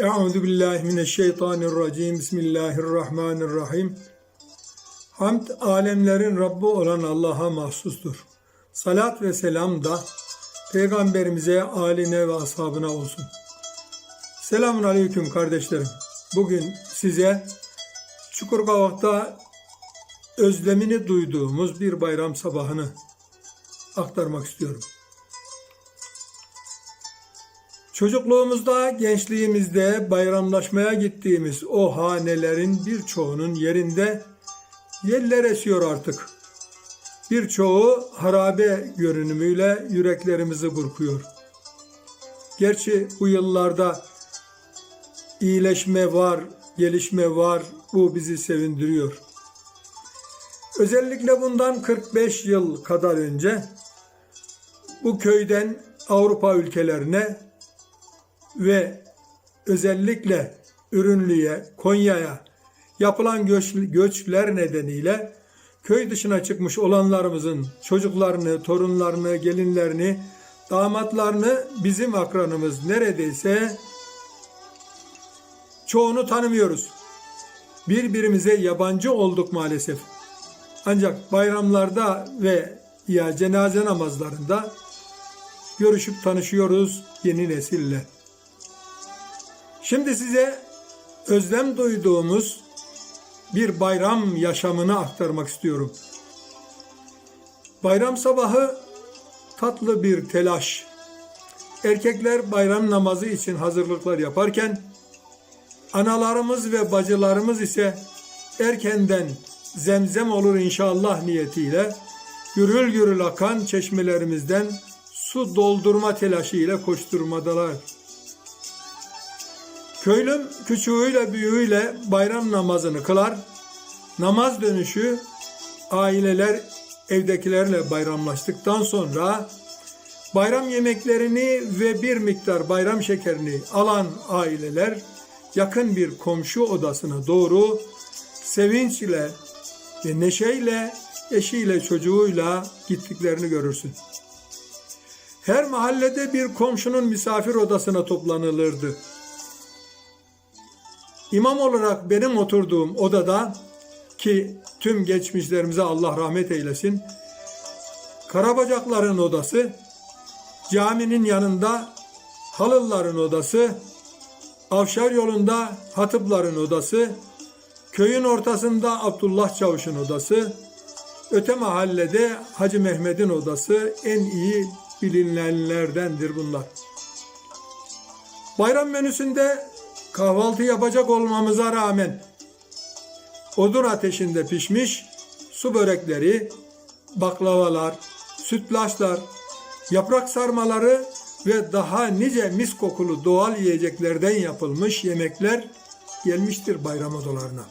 Euzu billahi mineşşeytanirracim. Bismillahirrahmanirrahim. Hamd alemlerin Rabbi olan Allah'a mahsustur. Salat ve selam da peygamberimize, aline ve ashabına olsun. Selamun aleyküm kardeşlerim. Bugün size Çukurkavak'ta özlemini duyduğumuz bir bayram sabahını aktarmak istiyorum. Çocukluğumuzda, gençliğimizde bayramlaşmaya gittiğimiz o hanelerin birçoğunun yerinde yeller esiyor artık. Birçoğu harabe görünümüyle yüreklerimizi burkuyor. Gerçi bu yıllarda iyileşme var, gelişme var. Bu bizi sevindiriyor. Özellikle bundan 45 yıl kadar önce bu köyden Avrupa ülkelerine ve özellikle Ürünlü'ye, Konya'ya yapılan göç, göçler nedeniyle köy dışına çıkmış olanlarımızın çocuklarını, torunlarını, gelinlerini, damatlarını bizim akranımız neredeyse çoğunu tanımıyoruz. Birbirimize yabancı olduk maalesef. Ancak bayramlarda ve ya cenaze namazlarında görüşüp tanışıyoruz yeni nesille. Şimdi size özlem duyduğumuz bir bayram yaşamını aktarmak istiyorum. Bayram sabahı tatlı bir telaş. Erkekler bayram namazı için hazırlıklar yaparken analarımız ve bacılarımız ise erkenden zemzem olur inşallah niyetiyle gürül gürül akan çeşmelerimizden su doldurma telaşı ile koşturmadalar. Köylüm küçüğüyle büyüğüyle bayram namazını kılar. Namaz dönüşü aileler evdekilerle bayramlaştıktan sonra bayram yemeklerini ve bir miktar bayram şekerini alan aileler yakın bir komşu odasına doğru sevinçle ve neşeyle eşiyle çocuğuyla gittiklerini görürsün. Her mahallede bir komşunun misafir odasına toplanılırdı. İmam olarak benim oturduğum odada ki tüm geçmişlerimize Allah rahmet eylesin. Karabacakların odası, caminin yanında Halıların odası, Avşar yolunda Hatıpların odası, köyün ortasında Abdullah Çavuş'un odası, öte mahallede Hacı Mehmet'in odası en iyi bilinenlerdendir bunlar. Bayram menüsünde kahvaltı yapacak olmamıza rağmen odun ateşinde pişmiş su börekleri, baklavalar, sütlaçlar, yaprak sarmaları ve daha nice mis kokulu doğal yiyeceklerden yapılmış yemekler gelmiştir bayram odalarına.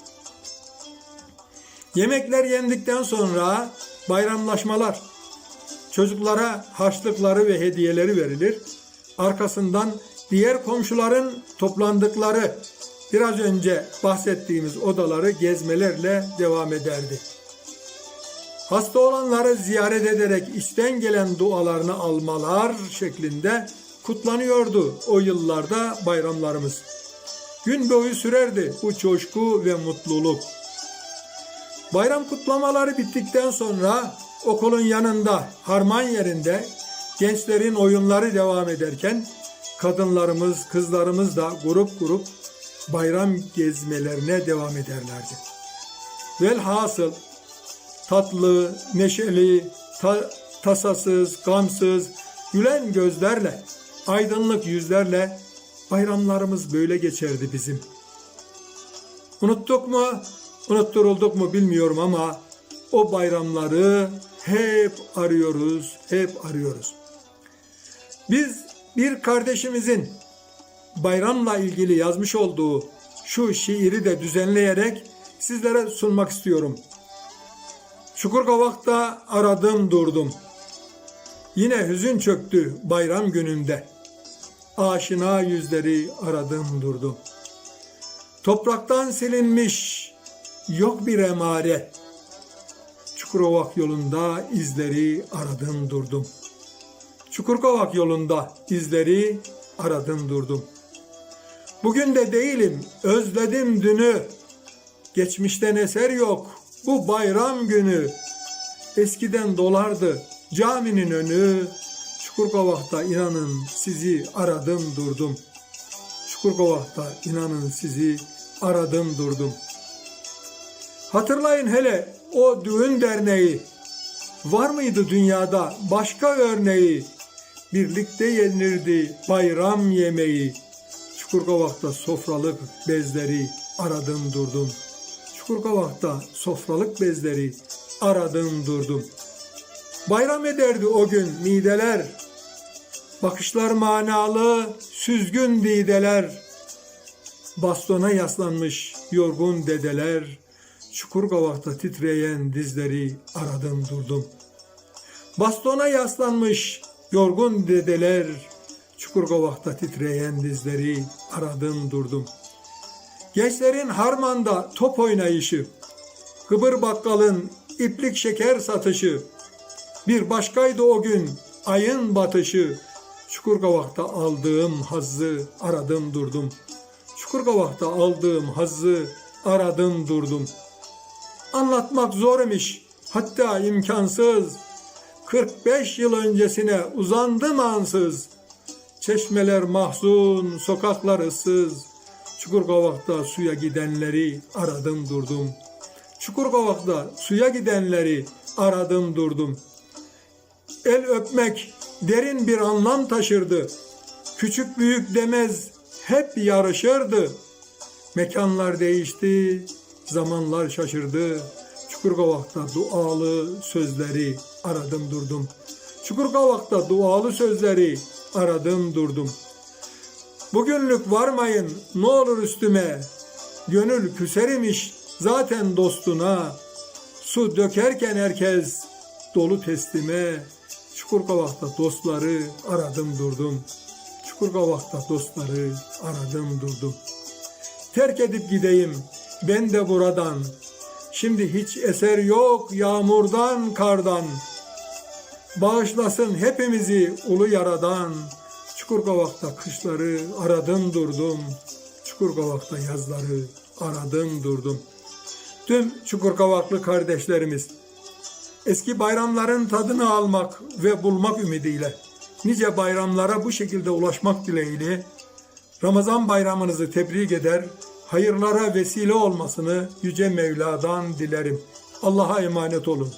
Yemekler yendikten sonra bayramlaşmalar, çocuklara harçlıkları ve hediyeleri verilir. Arkasından diğer komşuların toplandıkları biraz önce bahsettiğimiz odaları gezmelerle devam ederdi. Hasta olanları ziyaret ederek içten gelen dualarını almalar şeklinde kutlanıyordu o yıllarda bayramlarımız. Gün boyu sürerdi bu coşku ve mutluluk. Bayram kutlamaları bittikten sonra okulun yanında harman yerinde gençlerin oyunları devam ederken kadınlarımız, kızlarımız da grup grup bayram gezmelerine devam ederlerdi. Velhasıl tatlı, neşeli, ta, tasasız, gamsız, gülen gözlerle, aydınlık yüzlerle bayramlarımız böyle geçerdi bizim. Unuttuk mu, unutturulduk mu bilmiyorum ama o bayramları hep arıyoruz, hep arıyoruz. Biz bir kardeşimizin bayramla ilgili yazmış olduğu şu şiiri de düzenleyerek sizlere sunmak istiyorum. Çukurkavak'ta aradım durdum. Yine hüzün çöktü bayram gününde. Aşina yüzleri aradım durdum. Topraktan silinmiş yok bir emare. Çukurovak yolunda izleri aradım durdum. Çukurkovak yolunda izleri aradım durdum. Bugün de değilim, özledim dünü. Geçmişten eser yok, bu bayram günü. Eskiden dolardı caminin önü. Çukurkovak'ta inanın sizi aradım durdum. Çukurkovak'ta inanın sizi aradım durdum. Hatırlayın hele o düğün derneği. Var mıydı dünyada başka örneği? Birlikte yenirdi bayram yemeği. Çukurkovak'ta sofralık bezleri aradım durdum. Çukurkovak'ta sofralık bezleri aradım durdum. Bayram ederdi o gün mideler. Bakışlar manalı, süzgün dideler. Bastona yaslanmış yorgun dedeler. Çukurkovak'ta titreyen dizleri aradım durdum. Bastona yaslanmış yorgun dedeler. Çukurkovak'ta titreyen dizleri aradım durdum. Gençlerin harmanda top oynayışı, Kıbır bakkalın iplik şeker satışı, bir başkaydı o gün ayın batışı, Çukurkavak'ta aldığım hazzı aradım durdum. Çukurkavak'ta aldığım hazzı aradım durdum. Anlatmak zor imiş, hatta imkansız. 45 yıl öncesine uzandım ansız. Çeşmeler mahzun, sokaklar ıssız. Çukurkavak'ta suya gidenleri aradım durdum. Çukurkavak'ta suya gidenleri aradım durdum. El öpmek derin bir anlam taşırdı. Küçük büyük demez hep yarışırdı. Mekanlar değişti, zamanlar şaşırdı. Çukurkavak'ta dualı sözleri aradım durdum. Çukurkavak'ta dualı sözleri aradım durdum. Bugünlük varmayın ne olur üstüme. Gönül küserimiş zaten dostuna. Su dökerken herkes dolu teslime. Çukurkavak'ta dostları aradım durdum. Çukurkavak'ta dostları aradım durdum. Terk edip gideyim ben de buradan. Şimdi hiç eser yok yağmurdan kardan. Bağışlasın hepimizi ulu yaradan. Çukurkavak'ta kışları aradım durdum. Çukurkavak'ta yazları aradım durdum. Tüm Çukurkavaklı kardeşlerimiz eski bayramların tadını almak ve bulmak ümidiyle nice bayramlara bu şekilde ulaşmak dileğiyle Ramazan bayramınızı tebrik eder, hayırlara vesile olmasını Yüce Mevla'dan dilerim. Allah'a emanet olun.